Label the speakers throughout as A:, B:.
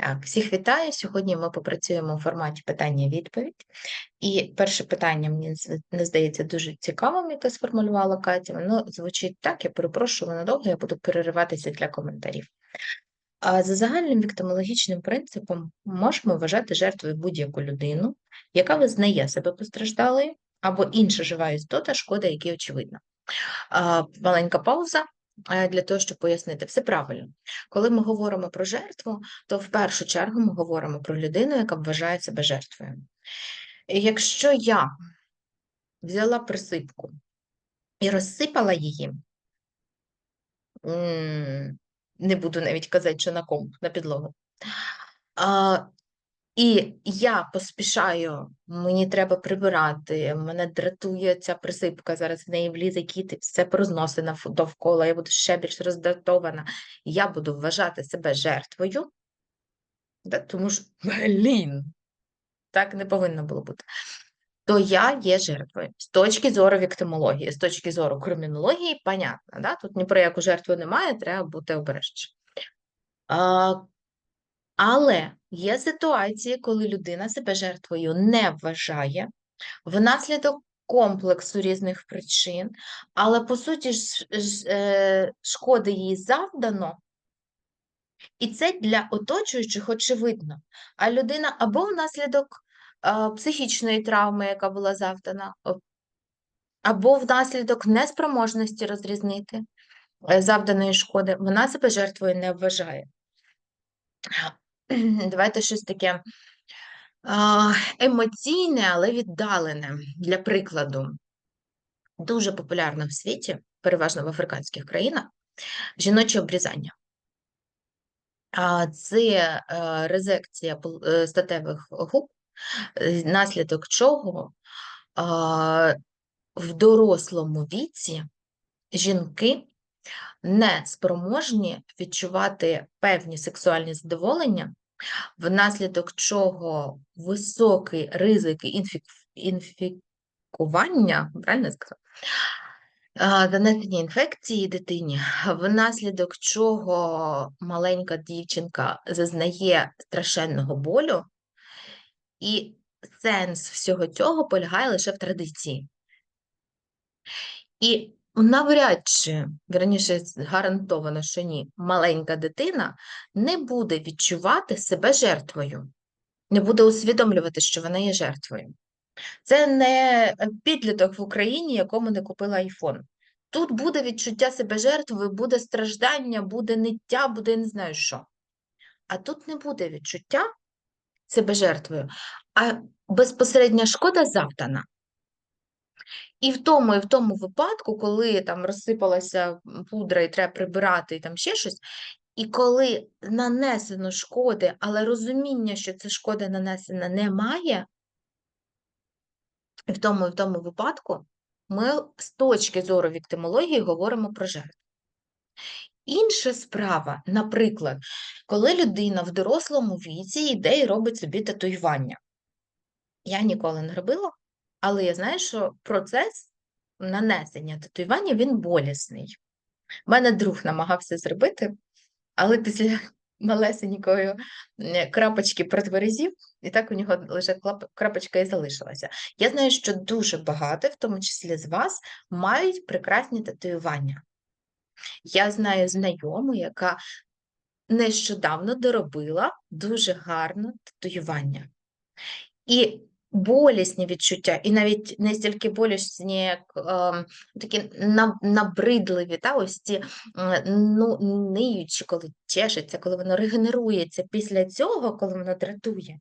A: Так, всіх вітаю. Сьогодні ми попрацюємо у форматі питання-відповідь. І перше питання мені не здається дуже цікавим, яке сформулювала Катя. Воно звучить так, я перепрошую, воно довго, я буду перериватися для коментарів. За загальним віктимологічним принципом можемо вважати жертвою будь-яку людину, яка визнає себе постраждалою, або інша жива істота, шкода, якій очевидна. Маленька пауза для того, щоб пояснити все правильно. Коли ми говоримо про жертву, то в першу чергу ми говоримо про людину, яка вважає себе жертвою. Якщо я взяла присипку і розсипала її, не буду навіть казати, що на комп, на підлогу. І я поспішаю, мені треба прибирати, мене дратує ця присипка, зараз в неї влізе кіт, і все порозносить довкола, я буду ще більш роздратована. Я буду вважати себе жертвою, тому що, блін, так не повинно було бути. То я є жертвою. З точки зору віктимології, з точки зору кримінології, понятно, да? тут ні про яку жертву немає, треба бути обережнішим. Але є ситуації, коли людина себе жертвою не вважає внаслідок комплексу різних причин, але по суті е, шкоди їй завдано, і це для оточуючих очевидно. А людина або внаслідок е, психічної травми, яка була завдана, або внаслідок неспроможності розрізнити е, завданої шкоди, вона себе жертвою не вважає. Давайте щось таке емоційне, але віддалене. Для прикладу, дуже популярно в світі, переважно в африканських країнах, жіноче обрізання. Це е, резекція е, статевих губ, наслідок чого в дорослому віці жінки не спроможні відчувати певні сексуальні задоволення, внаслідок чого високий ризик інфік... інфікування, правильно? А, Донесення інфекції дитині, внаслідок чого маленька дівчинка зазнає страшенного болю, і сенс всього цього полягає лише в традиції. І навряд чи, вірніше, гарантовано, що ні, маленька дитина не буде відчувати себе жертвою, не буде усвідомлювати, що вона є жертвою. Це не підліток в Україні, якому не купила айфон. Тут буде відчуття себе жертвою, буде страждання, буде ниття, буде не знаю що. А тут не буде відчуття себе жертвою, а безпосередня шкода завдана. І в тому, і в тому випадку, коли там розсипалася пудра і треба прибирати, і там ще щось, і коли нанесено шкоди, але розуміння, що це шкода нанесена, немає, і в тому, і в тому випадку ми з точки зору віктимології говоримо про жертву. Інша справа, наприклад, коли людина в дорослому віці йде і робить собі татуювання. Я ніколи не робила, але я знаю, що процес нанесення татуювання він болісний. У мене друг намагався зробити, але після малесенької крапочки протверезів, і так у нього лише крапочка і залишилася. Я знаю, що дуже багато, в тому числі з вас, мають прекрасні татуювання. Я знаю знайому, яка нещодавно доробила дуже гарне татуювання. І болісні відчуття, і навіть не стільки болісні, як ем, такі набридливі, та, ось ці е, ну, ниючі, коли чешеться, коли воно регенерується після цього, коли воно дратує.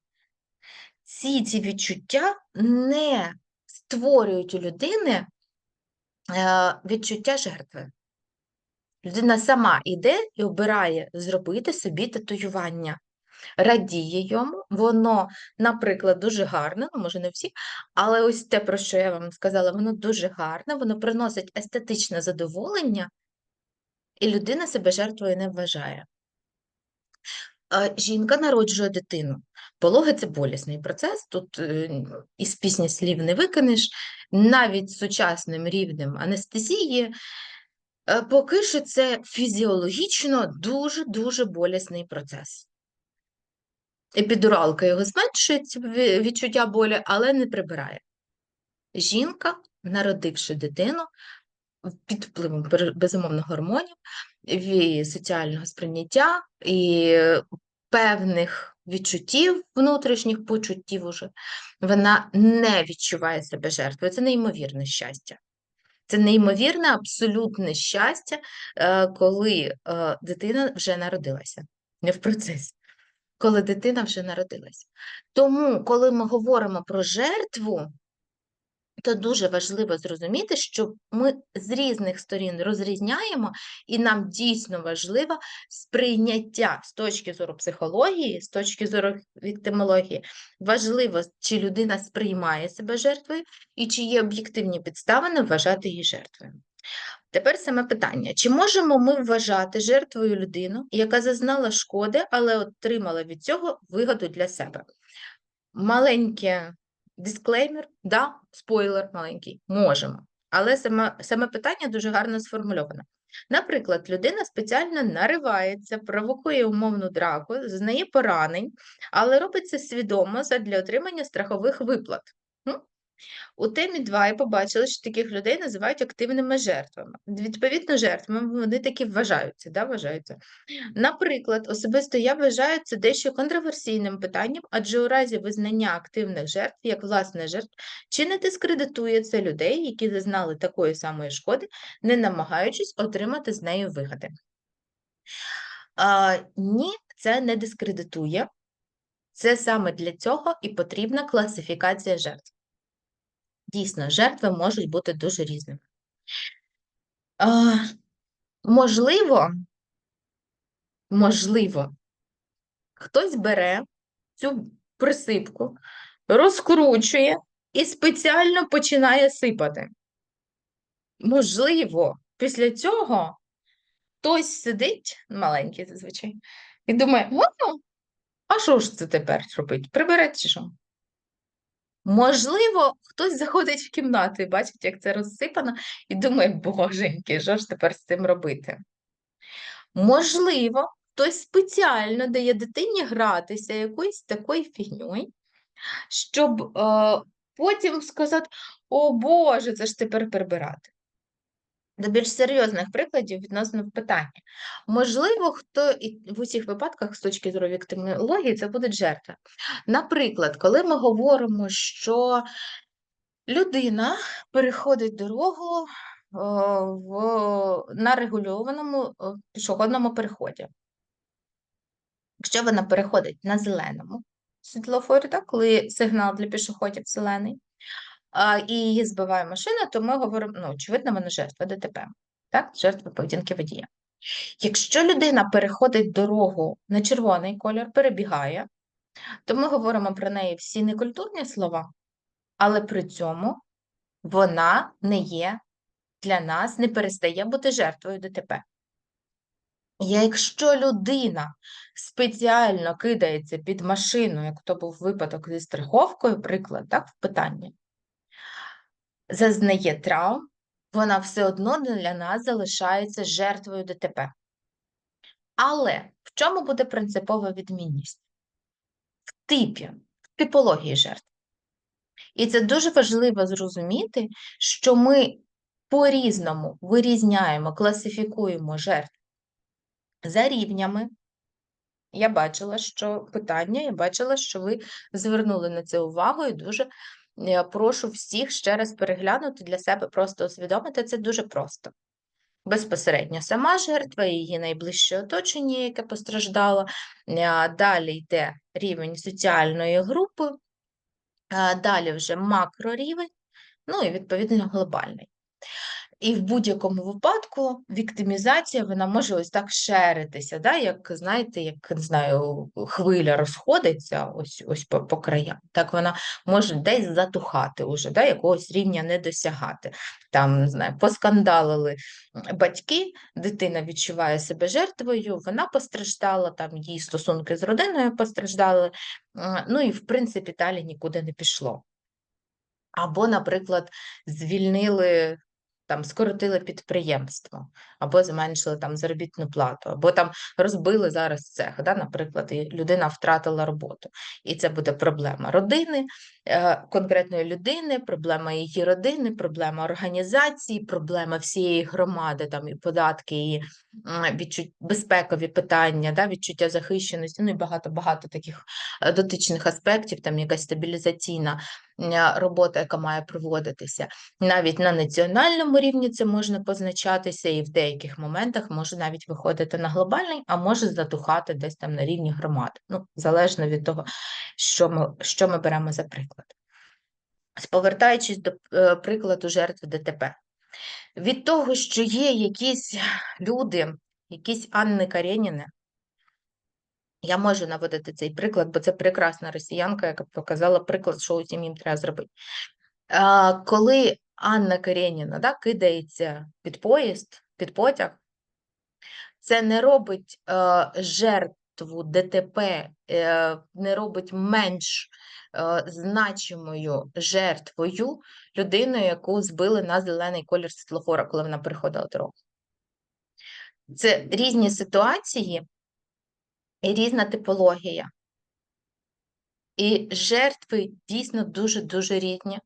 A: Ці ці відчуття не створюють у людини е, відчуття жертви. Людина сама йде і обирає зробити собі татуювання, радіє йому, воно, наприклад, дуже гарне, ну, може, не всі, але ось те, про що я вам сказала, воно дуже гарне, воно приносить естетичне задоволення, і людина себе жертвою не вважає. Жінка народжує дитину. Пологи це болісний процес. Тут е, із пісні слів не викинеш. Навіть сучасним рівнем анестезії, е, поки що це фізіологічно дуже-дуже болісний процес. Епідуралка його ві- відчуття болі, але не прибирає. Жінка, народивши дитину, під впливом безумовно гормонів, і соціального сприйняття і певних відчуттів, внутрішніх почуттів уже, вона не відчуває себе жертвою. Це неймовірне щастя. Це неймовірне, абсолютне щастя, е, коли е, дитина вже народилася, не в процесі, коли дитина вже народилася. Тому, коли ми говоримо про жертву, то дуже важливо зрозуміти, що ми з різних сторін розрізняємо, і нам дійсно важливо сприйняття з точки зору психології, з точки зору віктимології, важливо, чи людина сприймає себе жертвою і чи є об'єктивні підстави вважати її жертвою. Тепер саме питання: чи можемо ми вважати жертвою людину, яка зазнала шкоди, але отримала від цього вигоду для себе? Маленьке дисклеймер, да, спойлер маленький, можемо. Але саме, саме питання дуже гарно сформульоване. Наприклад, людина спеціально наривається, провокує умовну драку, зазнає поранень, але робить це свідомо задля отримання страхових виплат. У темі 2 я побачила, що таких людей називають активними жертвами. Відповідно, жертвами вони такі вважаються. Да, вважаються. Наприклад, особисто я вважаю це дещо контроверсійним питанням, адже у разі визнання активних жертв як власне жертв, чи не дискредитує це людей, які зазнали такої самої шкоди, не намагаючись отримати з нею вигоди. А, ні, це не дискредитує. Це саме для цього і потрібна класифікація жертв. Дійсно, жертви можуть бути дуже різними. А, можливо, можливо, хтось бере цю присипку, розкручує і спеціально починає сипати. Можливо, після цього хтось сидить, маленький зазвичай, і думає, ну, а що ж це тепер робить? Приберете чи що? Можливо, хтось заходить в кімнату і бачить, як це розсипано, і думає, боженьки, що ж тепер з цим робити? Можливо, хтось спеціально дає дитині гратися якоюсь такою фігньою, щоб е, потім сказати: О Боже, це ж тепер прибирати. До більш серйозних прикладів відносно питання. Можливо, хто і в усіх випадках, з точки зору віктимології, це будуть жертви. Наприклад, коли ми говоримо, що людина переходить дорогу е, в, на регульованому е, пішохідному переході. Якщо вона переходить на зеленому світлофорі, коли сигнал для пішоходів зелений, і її збиває машина, то ми говоримо, ну, очевидно, вона жертва ДТП, так, жертва поведінки водія. Якщо людина переходить дорогу на червоний кольор, перебігає, то ми говоримо про неї всі некультурні слова, але при цьому вона не є для нас, не перестає бути жертвою ДТП. Якщо людина спеціально кидається під машину, як то був випадок зі страховкою, приклад, так, в питанні, зазнає травм, вона все одно для нас залишається жертвою ДТП. Але в чому буде принципова відмінність? В типі, в типології жертв. І це дуже важливо зрозуміти, що ми по-різному вирізняємо, класифікуємо жертв за рівнями. Я бачила, що питання, я бачила, що ви звернули на це увагу і дуже прошу всіх ще раз переглянути для себе, просто усвідомити це дуже просто. Безпосередньо сама жертва, її найближче оточення, яке постраждало. Е, Далі йде рівень соціальної групи, е, далі вже макрорівень, ну і відповідно глобальний. І в будь-якому випадку віктимізація вона може ось так шеритися, да? як знаєте, як не знаю, хвиля розходиться ось ось по, по краям. Так вона може десь затухати уже, да? якогось рівня не досягати. Там не знаю, поскандалили батьки, дитина відчуває себе жертвою, вона постраждала, там її стосунки з родиною постраждали. Ну і в принципі далі нікуди не пішло. Або, наприклад, звільнили там скоротили підприємство, або зменшили там заробітну плату, або там розбили зараз цех, да, наприклад, і людина втратила роботу. І це буде проблема родини, е, конкретної людини, проблема її родини, проблема організації, проблема всієї громади, там і податки, і відчуть безпекові питання, да, відчуття захищеності, ну і багато-багато таких е, дотичних аспектів, там якась стабілізаційна робота, яка має проводитися. Навіть на національному рівні це можна позначатися, і в деяких моментах може навіть виходити на глобальний, а може затухати десь там на рівні громади. Ну, залежно від того, що ми, що ми беремо за приклад. Повертаючись до е, прикладу жертви ДТП. Від того, що є якісь люди, якісь Анни Кареніни, я можу наводити цей приклад, бо це прекрасна росіянка, яка показала приклад, що усім їм треба зробити. А, Коли Анна Кареніна да, кидається під поїзд, під потяг, це не робить е, жертву ДТП, е, не робить менш е, значимою жертвою людиною, яку збили на зелений колір світлофора, коли вона переходила дорогу. Це різні ситуації різна типологія. І жертви дійсно дуже-дуже різні,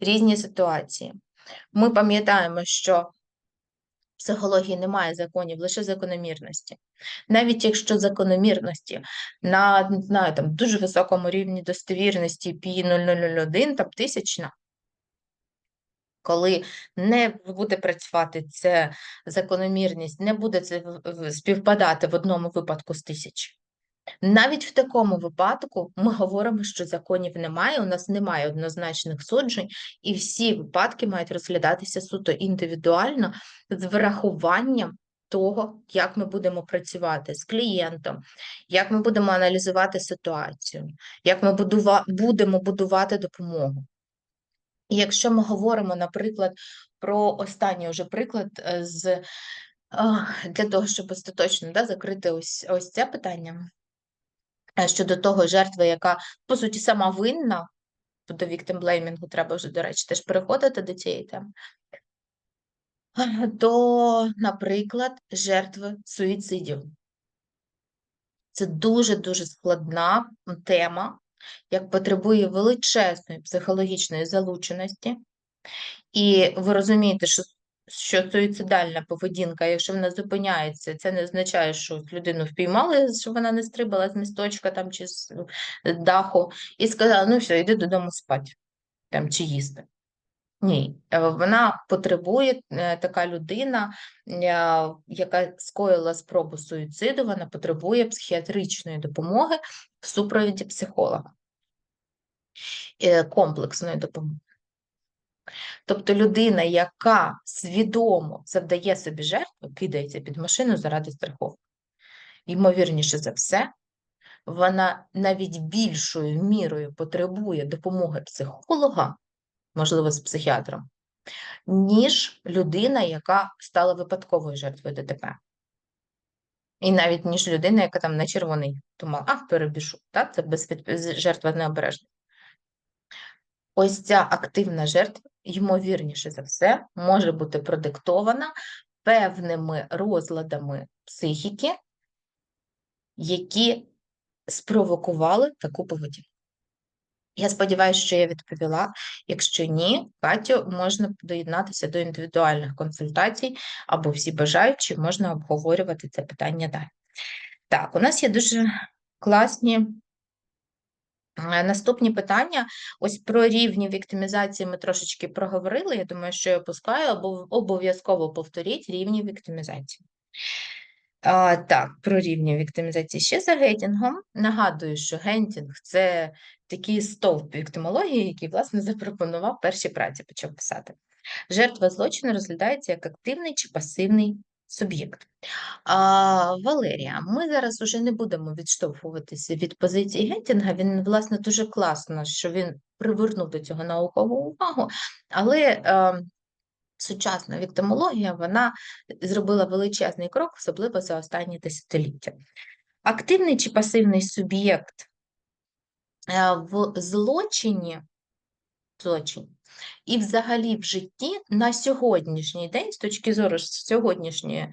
A: різні ситуації. Ми пам'ятаємо, що в психології немає законів, лише закономірності. Навіть якщо закономірності на не знаю, там, дуже високому рівні достовірності пі 0001, там тисячна, коли не буде працювати ця закономірність, не буде це співпадати в одному випадку з тисяч. Навіть в такому випадку ми говоримо, що законів немає, у нас немає однозначних суджень, і всі випадки мають розглядатися суто індивідуально з врахуванням того, як ми будемо працювати з клієнтом, як ми будемо аналізувати ситуацію, як ми будемо будувати допомогу. І якщо ми говоримо, наприклад, про останній вже приклад е, з для того, щоб остаточно да, закрити ось ось це питання е, щодо того жертви, яка по суті сама винна, до blaming треба вже, до речі, теж переходити до цієї теми, то, наприклад, жертви суїцидів. Це дуже-дуже складна тема, як потребує величезної психологічної залученості, і ви розумієте, що що суїцидальна поведінка, якщо вона зупиняється, це не означає, що людину впіймали, що вона не стрибала з місточка там чи з даху, і сказала: ну все, йди додому спати там чи їсти. Ні, е, вона потребує е, така людина, е, яка скоїла спробу суїциду, вона потребує психіатричної допомоги в супровіді психолога, комплексної допомоги. Тобто людина, яка свідомо завдає собі жертву, кидається під машину заради страховки. Ймовірніше за все, вона навіть більшою мірою потребує допомоги психолога, можливо, з психіатром, ніж людина, яка стала випадковою жертвою ДТП. І навіть ніж людина, яка там на червоний думала, а перебіжу, так? це без жертва необережна. Ось ця активна жертва, ймовірніше за все, може бути продиктована певними розладами психіки, які спровокували таку поведінку. Я сподіваюся, що я відповіла. Якщо ні, Катю, можна доєднатися до індивідуальних консультацій або всі бажаючі, можна обговорювати це питання далі. Так, у нас є дуже класні Е, наступні питання: ось про рівні віктимізації ми трошечки проговорили. Я думаю, що я опускаю, або обов'язково повторіть рівні віктимізації. А, Так, про рівні віктимізації ще за гетінгом. Нагадую, що гентінг це такий стовп віктимології, який, власне, запропонував перші праці, почав писати. Жертва злочину розглядається як активний чи пасивний суб'єкт. А, Валерія, ми зараз уже не будемо відштовхуватися від позиції Геттінга. Він, власне, дуже класно, що він привернув до цього наукову увагу, але е, сучасна віктимологія вона зробила величезний крок, особливо за останні десятиліття. Активний чи пасивний суб'єкт е, в злочині, злочин І взагалі в житті на сьогоднішній день, з точки зору сьогоднішнього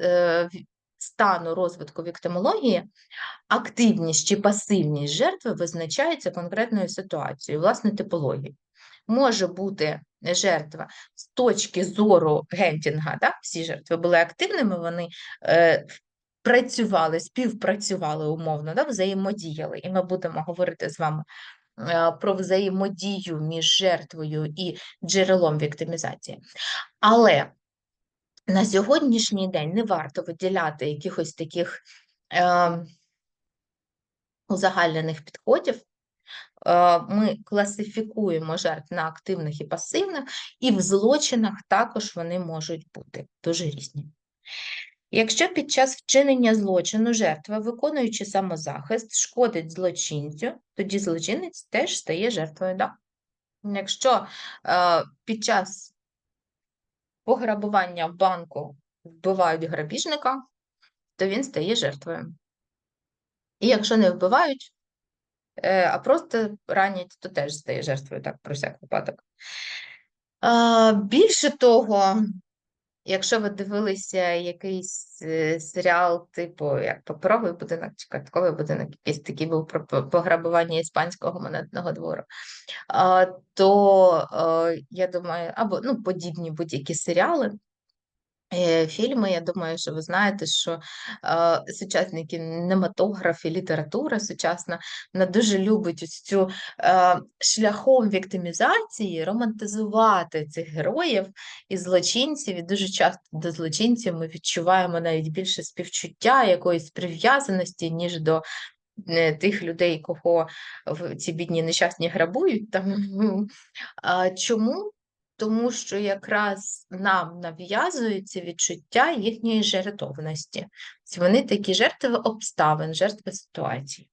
A: е, стану розвитку віктимології, активність чи пасивність жертви визначається конкретною ситуацією, власне, типологією. Може бути жертва з точки зору гентінга, так? всі жертви були активними, вони е, працювали, співпрацювали умовно, да? взаємодіяли. І ми будемо говорити з вами е, про взаємодію між жертвою і джерелом віктимізації. Але на сьогоднішній день не варто виділяти якихось таких е, узагальнених підходів. Е, ми класифікуємо жертв на активних і пасивних, і в злочинах також вони можуть бути дуже різні. Якщо під час вчинення злочину жертва, виконуючи самозахист, шкодить злочинцю, тоді злочинець теж стає жертвою. Да? Якщо е, під час пограбування банку вбивають грабіжника, то він стає жертвою. І якщо не вбивають, а просто ранять, то теж стає жертвою, так, про всяк випадок. Більше того, якщо ви дивилися якийсь е, серіал, типу як паперовий будинок чи картковий будинок, якийсь такий був про пограбування іспанського монетного двору, то я думаю, або ну, подібні будь-які серіали. Е, фільми, я думаю, що ви знаєте, що е, сучасний кінематограф і література сучасна вона дуже любить ось цю е, шляхом віктимізації романтизувати цих героїв і злочинців. І дуже часто до злочинців ми відчуваємо навіть більше співчуття, якоїсь прив'язаності, ніж до е, тих людей, кого ці бідні нещасні грабують. Там. Чому? Тому що якраз нам нав'язується відчуття їхньої жертовності. Вони такі жертви обставин, жертви ситуації,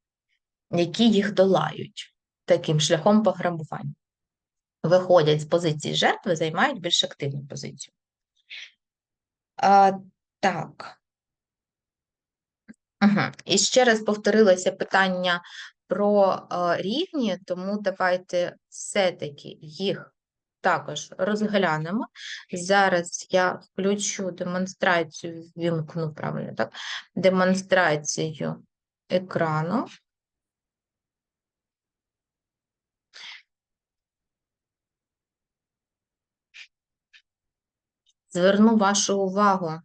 A: які їх долають таким шляхом пограбування. Виходять з позиції жертви, займають більш активну позицію. А, Так. Угу. І ще раз повторилося питання про а, рівні, тому давайте все-таки їх також розглянемо. Зараз я включу демонстрацію, вімкну правильно, так? Демонстрацію екрану. Зверну вашу увагу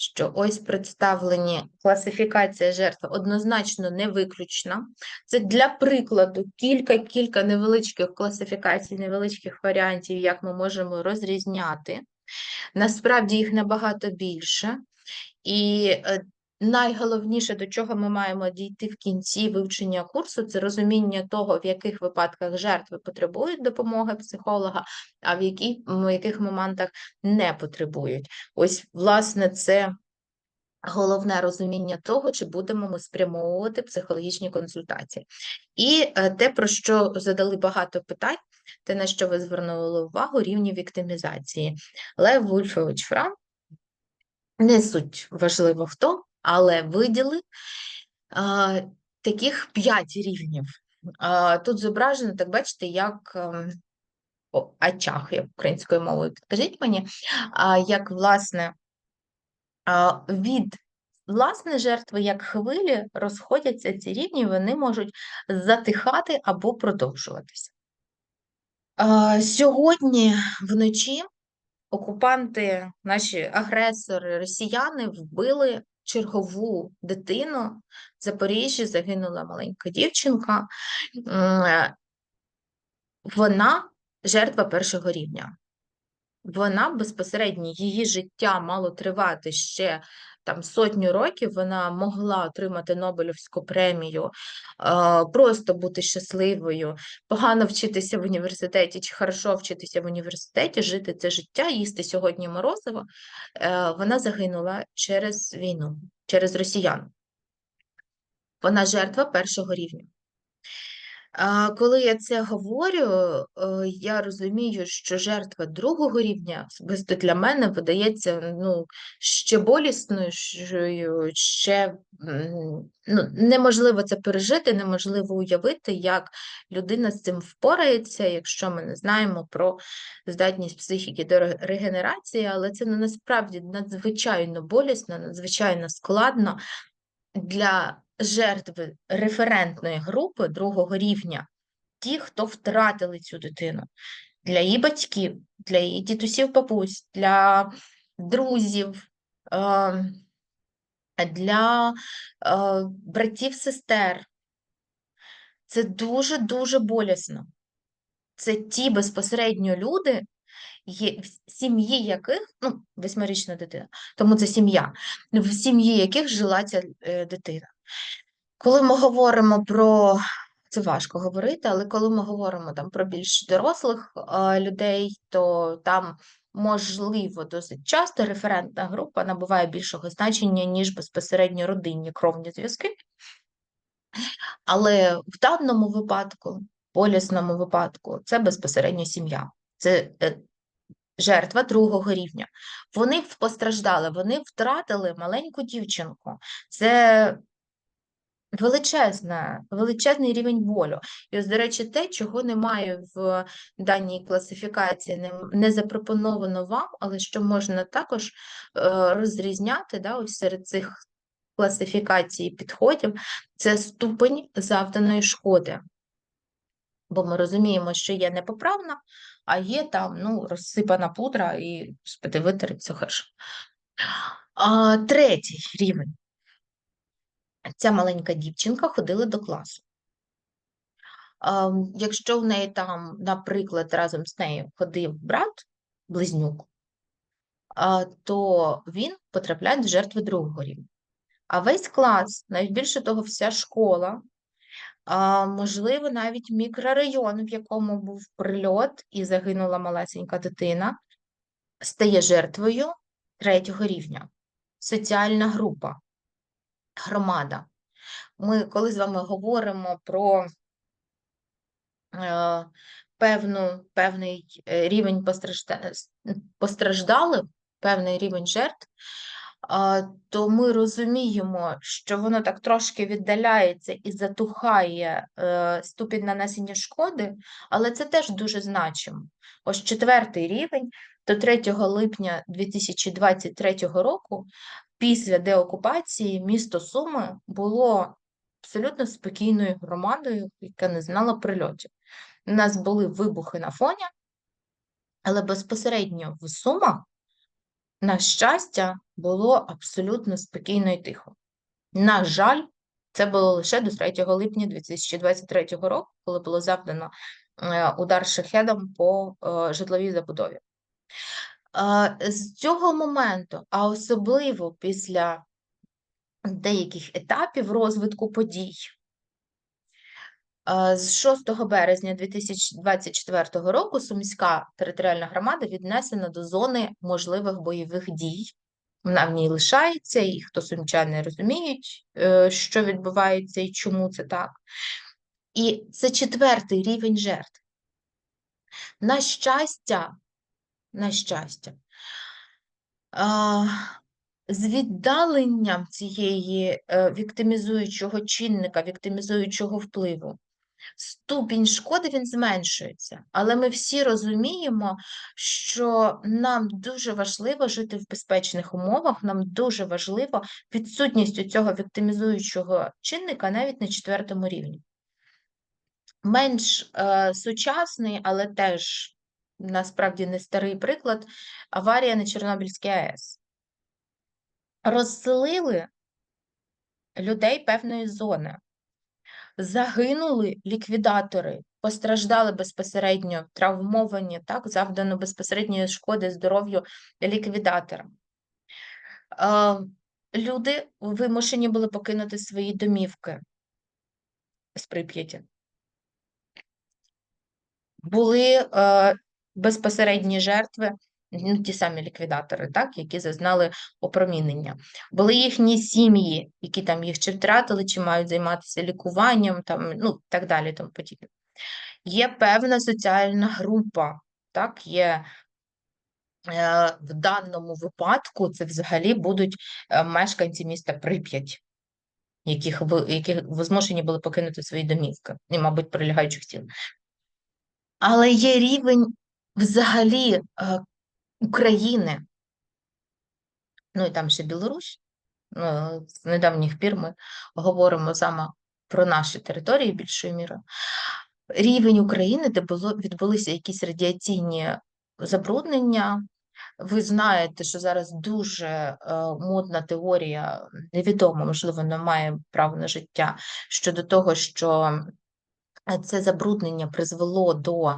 A: що ось представлені класифікація жертв однозначно не виключна. Це для прикладу кілька-кілька невеличких класифікацій, невеличких варіантів, як ми можемо розрізняти. Насправді їх набагато більше. І е, найголовніше, до чого ми маємо дійти в кінці вивчення курсу, це розуміння того, в яких випадках жертви потребують допомоги психолога, а в, які, в яких моментах не потребують. Ось, власне, це. Головне розуміння того, чи будемо ми спрямовувати психологічні консультації. І е, те, про що задали багато питань, те, на що ви звернули увагу, рівні віктимізації. Лев Вульфович Фран, не суть важливо хто, але виділив а, таких п'ять рівнів. А, Тут зображено, так бачите, як ем, о, ачах, як українською мовою, підкажіть мені, а, як власне а, від власне жертви, як хвилі, розходяться ці рівні, вони можуть затихати або продовжуватися. А, Сьогодні вночі окупанти, наші агресори, росіяни вбили чергову дитину. В Запоріжжі загинула маленька дівчинка. Вона жертва першого рівня. Вона безпосередньо її життя мало тривати ще там сотню років. Вона могла отримати Нобелівську премію, просто бути щасливою, погано вчитися в університеті чи хорошо вчитися в університеті, жити це життя, їсти сьогодні морозиво. Е, вона загинула через війну, через росіян. Вона жертва першого рівня. Коли я це говорю, е, я розумію, що жертва другого рівня особисто для мене видається ну, ще болісною, ще ну, неможливо це пережити, неможливо уявити, як людина з цим впорається, якщо ми не знаємо про здатність психіки до регенерації, але це насправді надзвичайно болісно, надзвичайно складно для жертви референтної групи другого рівня, ті, хто втратили цю дитину, для її батьків, для її дідусів, бабусь, для друзів, ем, для е, братів, сестер. Це дуже-дуже болісно. Це ті безпосередньо люди, в сім'ї яких, ну, восьмирічна дитина, тому це сім'я, в сім'ї яких жила ця е, дитина. Коли ми говоримо про це важко говорити, але коли ми говоримо там про більш дорослих е, людей, то там можливо досить часто референтна група набуває більшого значення, ніж безпосередньо родинні кровні зв'язки. Але в даному випадку, болісному випадку, це безпосередньо сім'я. Це е, жертва другого рівня. Вони постраждали, вони втратили маленьку дівчинку. Це величезна, величезний рівень болю. І ось, до речі, те, чого немає в даній класифікації, не, не запропоновано вам, але що можна також е, розрізняти да, ось серед цих класифікацій підходів, це ступень завданої шкоди. Бо ми розуміємо, що є непоправна, а є там ну, розсипана пудра і все хорошо. А, Третій рівень. Ця маленька дівчинка ходила до класу. Якщо в неї там, наприклад, разом з нею ходив брат, близнюк, то він потрапляє до жертви другого рівня. А весь клас, навіть більше того, вся школа можливо, навіть мікрорайон, в якому був прильот і загинула малесенька дитина, стає жертвою третього рівня. Соціальна група, громада. Ми, коли з вами говоримо про е, певну, певний е, рівень постраждалих, певний рівень жертв, то ми розуміємо, що воно так трошки віддаляється і затухає е, ступінь нанесення шкоди, але це теж дуже значимо. Ось четвертий рівень до 3 липня 2023 року, після деокупації, місто Суми було абсолютно спокійною громадою, яка не знала прильотів. У нас були вибухи на фоні, але безпосередньо в Сумах на щастя, було абсолютно спокійно і тихо. На жаль, це було лише до 3 липня 2023 року, коли було завдано е, удар шахедом по е, житловій забудові. З цього моменту, а особливо після деяких етапів розвитку подій, з 6 березня 2024 року Сумська територіальна громада віднесена до зони можливих бойових дій. Вона в ній лишається, і хто сумчани розуміють, е, що відбувається і чому це так. І це четвертий рівень жертв. На щастя, на щастя, з віддаленням цієї е, віктимізуючого чинника, віктимізуючого впливу, ступінь шкоди він зменшується, але ми всі розуміємо, що нам дуже важливо жити в безпечних умовах, нам дуже важливо відсутність цього віктимізуючого чинника навіть на четвертому рівні. Менш е, сучасний, але теж насправді не старий приклад аварія на Чорнобильській АЕС. Розселили людей певної зони загинули ліквідатори, постраждали безпосередньо, травмовані, так, завдано безпосередньої шкоди здоров'ю ліквідаторам. Люди вимушені були покинути свої домівки з Прип'яті. Були е, безпосередні жертви ну, ті самі ліквідатори, так, які зазнали опромінення. Були їхні сім'ї, які там їх чи втратили, чи мають займатися лікуванням, там, ну, так далі, тому подібне. Є певна соціальна група, так, є е, в даному випадку це взагалі будуть е, мешканці міста Прип'ять, яких яких змушені були покинути свої домівки, і, мабуть, прилягаючих тіл. Але є рівень взагалі е, України, ну і там ще Білорусь. Ну, з недавніх пір ми говоримо саме про наші території більшою мірою. Рівень України, де було відбулися якісь радіаційні забруднення. Ви знаєте, що зараз дуже е, модна теорія, невідомо, можливо, вона має право на життя щодо того, що це забруднення призвело до е,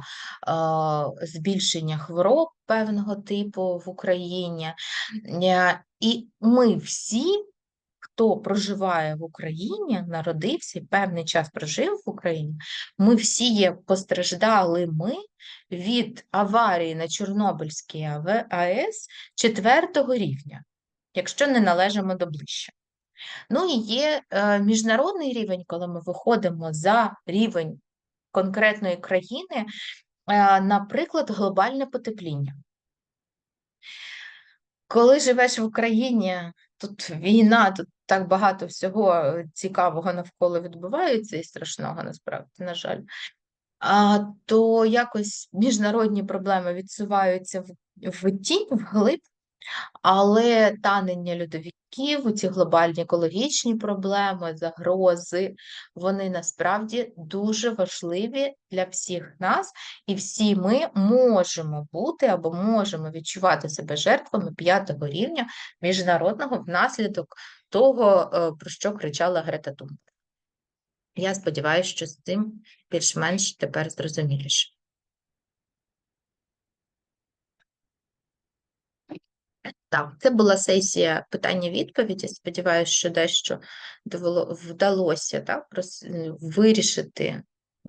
A: збільшення хвороб певного типу в Україні. Е, І ми всі, хто проживає в Україні, народився і певний час прожив в Україні, ми всі є постраждалими від аварії на Чорнобильській АЕС четвертого рівня, якщо не належимо до ближче. Ну і є е, міжнародний рівень, коли ми виходимо за рівень конкретної країни, е, наприклад, глобальне потепління. Коли живеш в Україні, тут війна, тут так багато всього е, цікавого навколо відбувається і страшного насправді, на жаль. То якось міжнародні проблеми відсуваються в, в тінь, вглиб, але танення льодовиків, ці глобальні екологічні проблеми, загрози, вони насправді дуже важливі для всіх нас, і всі ми можемо бути або можемо відчувати себе жертвами п'ятого рівня міжнародного внаслідок того, е, про що кричала Грета Тунберг. Я сподіваюся, що з цим більш-менш тепер зрозуміліше. Так, це була сесія питання-відповіді. Сподіваюся, що дещо вдалося так, е, вирішити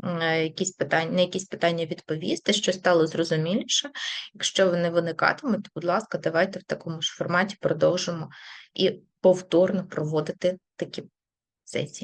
A: е, якісь питання, на якісь питання відповісти, що стало зрозуміліше. Якщо вони виникатимуть, будь ласка, давайте в такому ж форматі продовжимо і повторно проводити такі сесії.